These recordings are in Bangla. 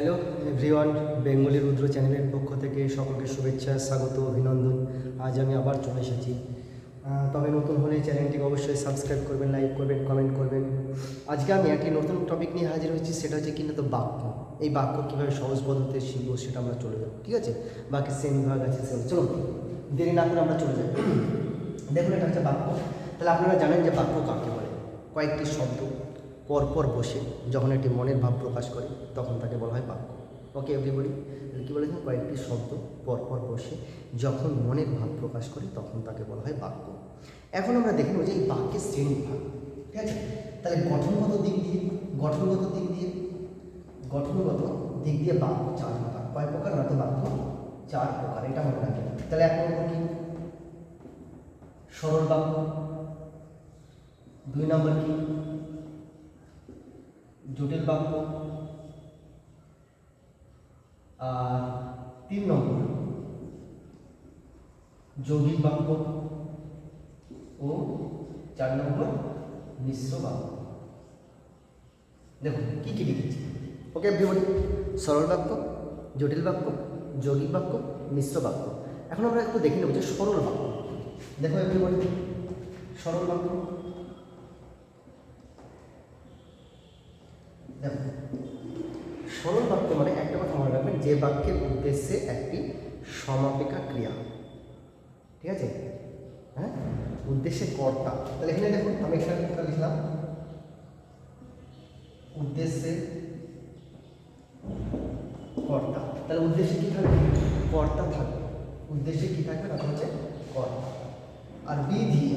হ্যালো এভরিওয়ান বেঙ্গলি রুদ্র চ্যানেলের পক্ষ থেকে সকলকে শুভেচ্ছা, স্বাগত, অভিনন্দন। আজ আমি আবার চলে এসেছি। তবে নতুন হলে চ্যানেলটিকে অবশ্যই সাবস্ক্রাইব করবেন, লাইক করবেন, কমেন্ট করবেন। আজকে আমি একটি নতুন টপিক নিয়ে হাজির হয়েছি, সেটা হচ্ছে কিনা তো বাক্য। এই বাক্য কীভাবে সহজ পদ্ধতিতে শিখব সেটা আমরা চলে যাব, ঠিক আছে? বাকি সেম বিভাগ আছে সেম চলো দেরি না করে আমরা চলে যাই। দেখুন, এটা হচ্ছে বাক্য। তাহলে আপনারা জানেন যে বাক্য কাকে বলে? কয়েকটি শব্দ। পরপর বসে যখন একটি মনের ভাব প্রকাশ করে, তখন তাকে বলা হয় বাক্য। ওকে এভরিবডি কী বলেছেন? কয়েকটি শব্দ পরপর বসে যখন মনের ভাব প্রকাশ করে, তখন তাকে বলা হয় বাক্য। এখন আমরা দেখে নেব যে এই বাক্যের শ্রেণি ভাগ ঠিক আছে? তাহলে গঠনগত দিক দিয়ে, গঠনগত দিক দিয়ে, গঠনগত দিক দিয়ে বাক্য চার প্রকার। কয় প্রকার? না তো বাক্য চার প্রকার, এটা মনে রাখবেন। তাহলে এক নম্বর কি? সরল বাক্য। দুই নম্বর কি? জটিল বাক্য। আর তিন নম্বর, যৌগিক বাক্য। ও চার নম্বর, মিশ্র বাক্য। দেখুন, কি কি লিখেছি। ওকে এভরিবডি সরল বাক্য, জটিল বাক্য, যৌগিক বাক্য, মিশ্র বাক্য। এখন আমরা একটু দেখে নেব যে সরল বাক্য। দেখো এভরিবডি সরল বাক্য দেখো সরল বাক্য মানে একটা কথা মনে রাখবেন, যে বাক্যের উদ্দেশ্যে একটি সমাপিকা ক্রিয়া। ঠিক আছে? হ্যাঁ? উদ্দেশ্যে কর্তা। তাহলে এখানে দেখুন, আমি এখানে একটা লিখলাম। উদ্দেশ্যে কর্তা। তাহলে উদ্দেশ্যে কি থাকবে? কর্তা থাকবে। উদ্দেশ্যে কি থাকবে? না হচ্ছে কর্তা। আর বিধি?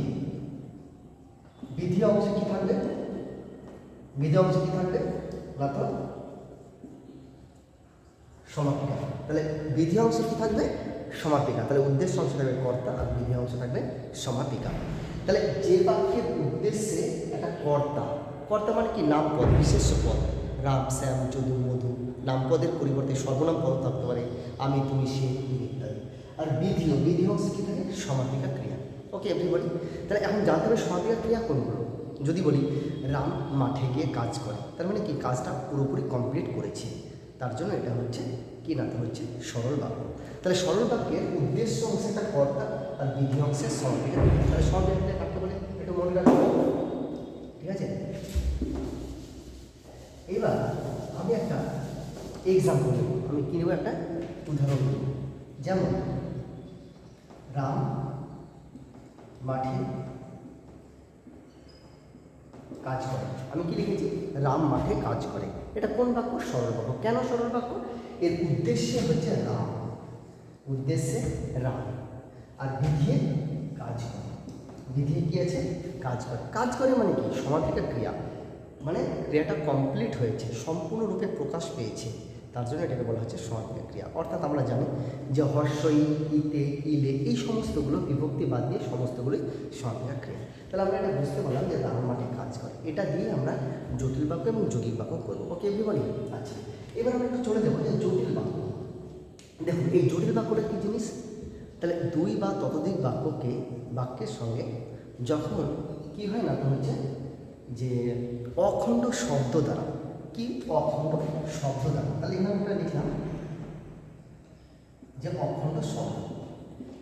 বিধি অংশে কি থাকবে? বিধি অংশে কি থাকবে? তো সমাপিকা। তাহলে বিধি অংশ কি থাকবে? সমাপিকা। তাহলে উদ্দেশ্য অংশ থাকবে কর্তা আর বিধি অংশ থাকবে সমাপিকা। তাহলে যে বাক্যের উদ্দেশ্যে একটা কর্তা কর্তা মানে কি? নাম পদ বিশেষ পদ। রাম, শ্যাম যদু মধু নামপদের পরিবর্তে সর্বনাম পদ থাকতে পারে আমি, তুমি, সে ইত্যাদি। আর বিধিও বিধি অংশ কি থাকে? সমাপিকা ক্রিয়া। ওকে এভরিবডি তাহলে এখন জানতে হবে সমাপিকা ক্রিয়া কোনগুলো? যদি বলি, রাম মাঠে গিয়ে কাজ করে, তার মানে কি? কাজটা পুরোপুরি কমপ্লিট করেছে। তার জন্য এটা হচ্ছে কি না হচ্ছে সরল বাক্য। তাহলে সরল বাক্যের উদ্দেশ্য অংশে একটা কর্তা আর বিধি অংশে সমাপিকা তাহলে সমাপিকা কাকে বলে, একটু মনে রাখব ঠিক আছে? এবার আমি একটা এক্সাম্পল নেব আমি কী নেব? একটা উদাহরণ নেব যেমন, রাম মাঠে কাজ করে। আমি কি লিখেছি? রাম মাঠে কাজ করে। এটা কোন বাক্য? সরল বাক্য। কেন সরল বাক্য? এর উদ্দেশ্যে হচ্ছে রাম। উদ্দেশ্যে রাম। আর বিধিয়ে কাজ করে। বিধিয়ে কি আছে? কাজ করে। কাজ করে মানে কি? সমাধিকা ক্রিয়া। মানে ক্রিয়াটা কমপ্লিট হয়েছে। সম্পূর্ণরূপে প্রকাশ পেয়েছে। তার জন্য এটাকে বলা হচ্ছে সমাপিকা ক্রিয়া অর্থাৎ আমরা জানি যে হর্ষই, ইতে, ইলে এই সমস্তগুলো বিভক্তি বাদ দিয়ে সমস্তগুলোই সমাপিকা ক্রিয়া তাহলে আমরা এটা বুঝতে পারলাম যে রাম মাঠে কাজ করে। এটা দিয়ে আমরা জটিল বাক্য এবং যৌগিক বাক্য করব। ওকে এভরিবডি আচ্ছা। এবার আমরা একটু চলে যাব যে জটিল বাক্য। দেখুন, এই জটিল বাক্যটা কী জিনিস? তাহলে দুই বা ততোধিক বাক্যকে, বাক্যের সঙ্গে যখন কি হয় না হচ্ছে যে অখণ্ড শব্দ দ্বারা কি অখণ্ড শব্দ দ্বারা? তাহলে এখানে আমরা লিখলাম যে অখণ্ড শব্দ।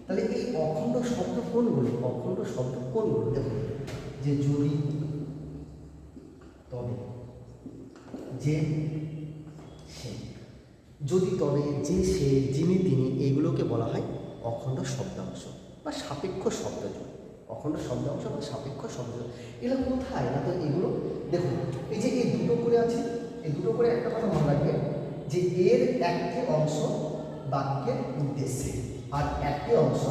তাহলে এই অখণ্ড শব্দ কোনগুলো? অখণ্ড শব্দ কোনগুলো? দেখুন, যে যদি, তবে, যে, সে। যদি, তবে, যে, সে, যিনি, তিনি, এইগুলোকে বলা হয় অখণ্ড শব্দাংশ বা সাপেক্ষ শব্দযোগ অখণ্ড শব্দাংশ বা সাপেক্ষ শব্দ এগুলো কোথায়? না তো এগুলো? দেখুন, এই যে এই দুটো করে আছে এই দুটো করে একটা কথা মনে রাখবে যে এর একটি অংশ বাক্যের উদ্দেশ্যে, আর একটি অংশ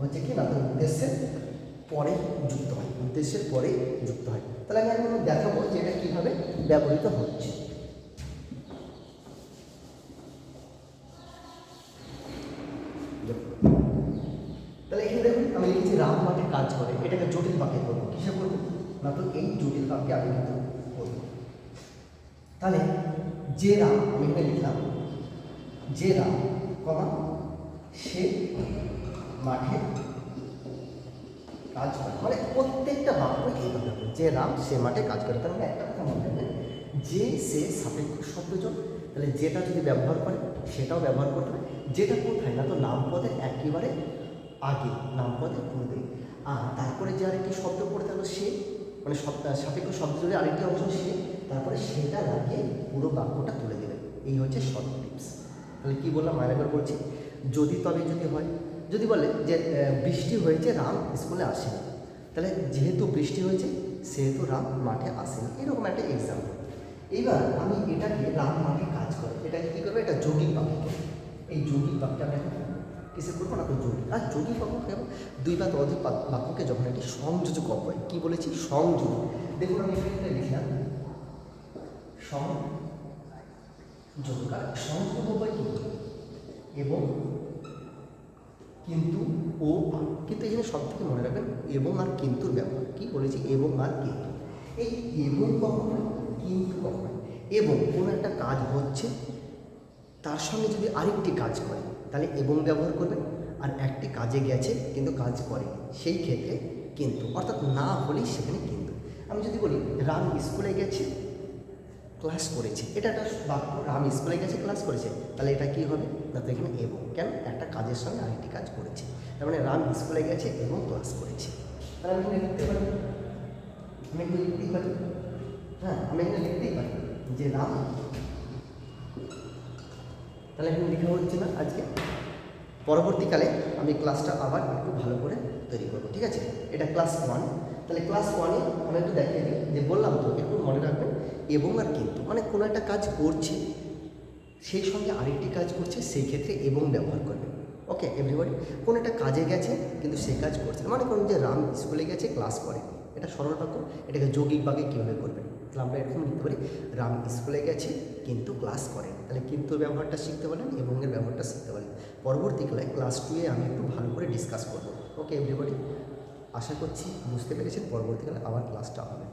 হচ্ছে কি না তো উদ্দেশ্যের পরে যুক্ত হয় উদ্দেশ্যের পরে যুক্ত হয়। তাহলে আমি এখন দেখাবো যে এটা কীভাবে ব্যবহৃত হচ্ছে। তাহলে এখানে দেখুন, আমি লিখেছি রাম মাঠে কাজ করে, এটাকে জটিল বাক্যে করব, কিসে করব? না তো এই জটিল বাক্যে আমি কিন্তু তাহলে যে রাম আমি এখানে লিখলাম, যে রাম কমা, সে মাঠে কাজ করে। মানে প্রত্যেকটা বাক্য এইভাবে হবে। যে রাম সে মাঠে কাজ করে। তার মানে একটা কথা মনে রাখবেন যে, সে সাপেক্ষ শব্দযোগ তাহলে যেটা যদি ব্যবহার করে, সেটাও ব্যবহার করতে হবে। যেটা কোথায় না তো নামপদের একেবারে আগে নামপদের পূর্বে আর তারপরে যে আরেকটি শব্দ পড়তে হলো সে মানে সাপেক্ষ শব্দ জুড়ে আরেকটি অংশ সে, তারপরে সেটা লাগিয়ে পুরো বাক্যটা তুলে দেবে। এই হচ্ছে শর্ট টিপস তাহলে কী বললাম, আরেকবার বলছি যদি তবে যদি হয়, যদি বলে যে বৃষ্টি হয়েছে, রাম স্কুলে আসেনি। তাহলে যেহেতু বৃষ্টি হয়েছে, সেহেতু রাম মাঠে আসেনি। এরকম একটা এক্সাম্পল এইবার আমি এটাকে রাম মাঠে কাজ করে, এটাকে কী করব? এটা যৌগিক বাক্য এই যৌগিক বাক্যটা কিসে করব না তো যৌগিক আর যৌগিক বাক্য কেবল দুই বা বাক- বাক্যকে যখন একটি সংযোজক হয় কী বলেছি? সংযোগ। দেখুন আমি এখানে লিখলাম। সংযোগ সংযোগ হয় কি? এবং কিন্তু ও কিন্তু এখানে সব থেকে মনে রাখবেন, এবং আর কিন্তুর ব্যবহার। কি বলেছি? এবং আর কিন্তু। এই এবং কখন কিন্তু কখন এবং কোনো একটা কাজ হচ্ছে, তার সঙ্গে যদি আরেকটি কাজ করে তাহলে এবং ব্যবহার করবেন আর একটি কাজে গেছে, কিন্তু কাজ করে। সেই ক্ষেত্রে কিন্তু, অর্থাৎ না হলেই সেখানে কিন্তু। আমি যদি বলি, রাম স্কুলে গেছে, ক্লাস করেছে। এটা একটা বাক্য, রাম স্কুলে গেছে, ক্লাস করেছে। তাহলে এটা কি হবে? না তো এখানে এবং। কেন? একটা কাজের সঙ্গে আরেকটি কাজ করেছে। তার মানে রাম স্কুলে গেছে এবং ক্লাস করেছে। তাহলে আমি লিখতে পারি? আমি লিখতেই পারি। হ্যাঁ আমি এখানে লিখতেই পারি যে রাম তাহলে এখানে লেখা হচ্ছে না আজকে। পরবর্তীকালে আমি ক্লাসটা আবার একটু ভালো করে তৈরি করব, ঠিক আছে? এটা ক্লাস ওয়ান। তাহলে ক্লাস ওয়ানে আমি একটু দেখিয়ে দিই যে বললাম তো, একটু মনে রাখবেন, এবং আর কিন্তু মানে কোনো একটা কাজ করছে, সেই সঙ্গে আরেকটি কাজ করছে, সেই ক্ষেত্রে এবং ব্যবহার করবে। ওকে এভরিবডি কোনো একটা কাজে গেছে, কিন্তু সে কাজ করছে। মানে কোনো যে রাম স্কুলে গেছে, ক্লাস করে এটা সরল বাক্য, এটাকে যৌগিক বাক্যে কীভাবে করবেন? আমরা এরকম লিখতে পারি রাম স্কুলে গেছে, কিন্তু ক্লাস করে। তাহলে কিন্তু ব্যবহারটা শিখতে পারলেন এবং এর ব্যবহারটা শিখতে পারলেন। পরবর্তীকালে ক্লাস টুয়ে আমি একটু ভালো করে ডিসকাস করব। ওকে এভরিবডি আশা করছি বুঝতে পেরেছেন, পরবর্তীকালে আবার ক্লাসটা হবে।